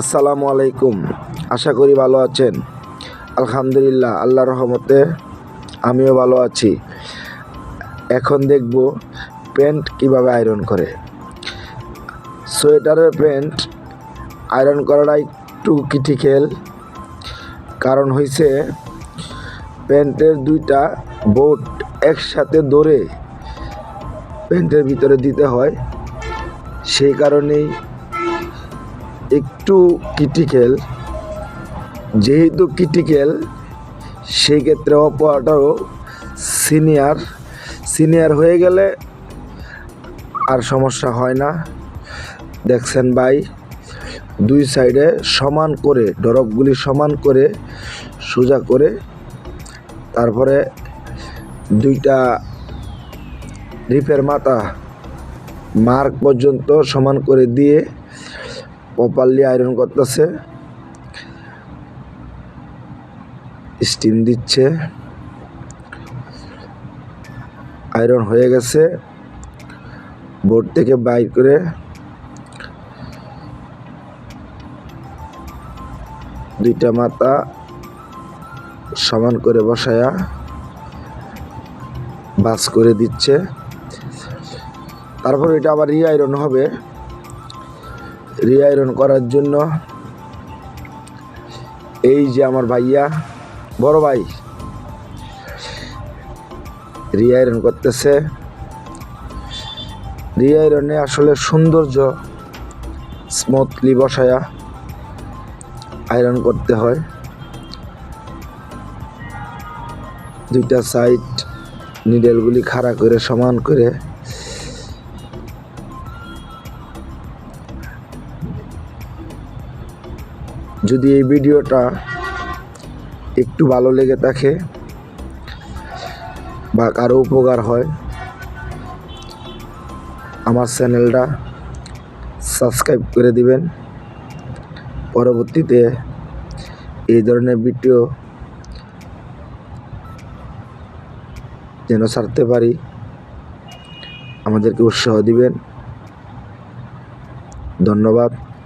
আসসালামু আলাইকুম। আশা করি ভালো আছেন। আলহামদুলিল্লাহ, আল্লাহ রহমতে আমিও ভালো আছি। এখন দেখব প্যান্ট কীভাবে আয়রন করে। সোয়েটারের প্যান্ট আয়রন করাটা একটু ক্রিটিক্যাল। কারণ হয়েছে প্যান্টের দুইটা বোট একসাথে ধরে প্যান্টের ভিতরে দিতে হয়। সেই কারণেই একটু ক্রিটিক্যাল যেহেতু ক্রিটিক্যাল সেই ক্ষেত্রে অপারেটরও সিনিয়র সিনিয়র হয়ে গেলে আর সমস্যা হয় না। দেখছেন ভাই, দুই সাইডে সমান করে ডরপগুলি সমান করে, সোজা করে, তারপরে দুইটা রিপের মাথা মার্ক পর্যন্ত সমান করে দিয়ে প্রপারলি আয়রন করতেছে। স্টিম দিচ্ছে। আয়রন হয়ে গেছে। বোর্ড থেকে বাইর করে দুইটা মাথা সমান করে বসায়া বাস করে দিচ্ছে। তারপর এটা আবার রি আয়রন হবে। রি আয়রন করার জন্য। এই যে আমার ভাইয়া, বড় ভাই রি আয়রন করতেছে। রি আয়রনে আসলে সৌন্দর্য স্মুথলি বসায়া আয়রন করতে হয়। দুইটা সাইড নিডেলগুলি খাড়া করে, সমান করে যদি এই ভিডিওটা একটু ভালো লেগে থাকে বা কারও উপকার হয়, আমার চ্যানেলটা সাবস্ক্রাইব করে দিবেন। পরবর্তীতে এই ধরনের ভিডিও যেন ছাড়তে পারি, আমাদেরকে উৎসাহ দিবেন। ধন্যবাদ।